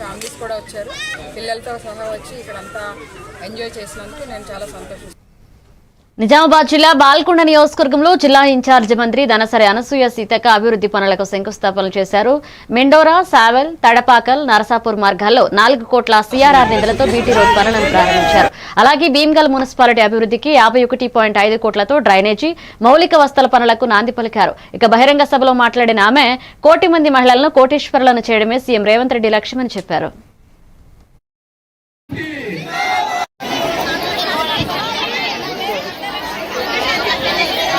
Families కూడా వచ్చారు. పిల్లలతో సహా వచ్చి ఇక్కడంతా ఎంజాయ్ చేసినందుకు నేను చాలా సంతోషిస్తాను నిజామాబాద్ జిల్లా బాల్కొండ నియోజకవర్గంలో జిల్లా ఇన్ఛార్జి మంత్రి దనసరి అనసూయ సీతక్క అభివృద్ధి పనులకు శంకుస్థాపనలు చేశారు. మెండోరా సావెల్ తడపాకల్ నరసాపూర్ మార్గాల్లో నాలుగు కోట్ల సిఆర్ఆర్ నిధులతో బీటీ రోడ్ పనులను ప్రారంభించారు. అలాగే భీమ్గల్ మున్సిపాలిటీ అభివృద్ధికి యాభై ఒకటి పాయింట్ ఐదు కోట్లతో డ్రైనేజీ మౌలిక వస్తల పనులకు నాంది పలికారు. ఇక బహిరంగ సభలో మాట్లాడిన ఆమె కోటి మంది మహిళలను కోటీశ్వరులను చేయడమే సీఎం రేవంత్ రెడ్డి లక్ష్యమని చెప్పారు.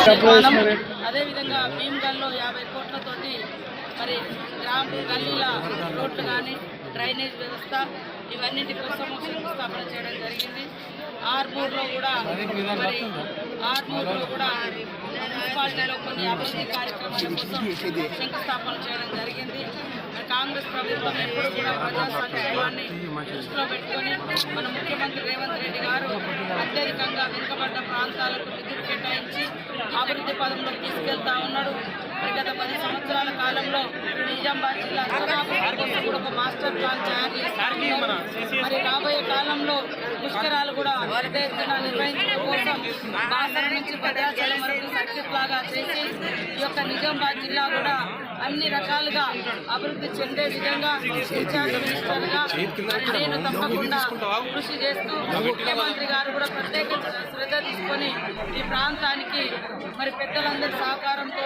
అదేవిధంగా భీమ్గల్లో యాభై కోట్లతోటి మరి గ్రామ గల్లీల రోడ్లు కానీ డ్రైనేజ్ వ్యవస్థ ఇవన్నిటి కోసం శంకుస్థాపన చేయడం జరిగింది. ఆర్మూర్లో కూడా మరి ఆర్మూర్లో కూడా మున్సిపాలిటీలో కొన్ని అభివృద్ధి కార్యక్రమాల కోసం శంకుస్థాపన చేయడం జరిగింది. కాంగ్రెస్ ప్రభుత్వం ఎప్పుడు కూడా ప్రజా సంక్షేమాన్ని దృష్టిలో పెట్టుకొని మన ముఖ్యమంత్రి రేవంత్ రెడ్డి గారు అత్యధికంగా వెనుకబడ్డ ప్రాంతాలకు నిధులు నిర్ణయించి అభివృద్ధి పదంలో తీసుకెళ్తా ఉన్నాడు. గత పది సంవత్సరాల కాలంలో నిజామాబాద్ జిల్లా కోసం కూడా ఒక మాస్టర్ ప్లాన్ తయారు మరి రాబోయే కాలంలో పుష్కరాలు కూడా నిర్వహించడం కోసం నుంచి భద్రాచలం సర్కిట్ లాగా చేసి ఈ యొక్క నిజామాబాద్ జిల్లా కూడా అన్ని రకాలుగా అభివృద్ధి చెందే విధంగా ఇన్ఛార్జ్ మినిస్టర్గా నేను తప్పకుండా కృషి చేస్తూ ముఖ్యమంత్రి గారు కూడా ప్రత్యేక శ్రద్ధ తీసుకొని ఈ ప్రాంతానికి మరి పెద్దలందరి సహకారంతో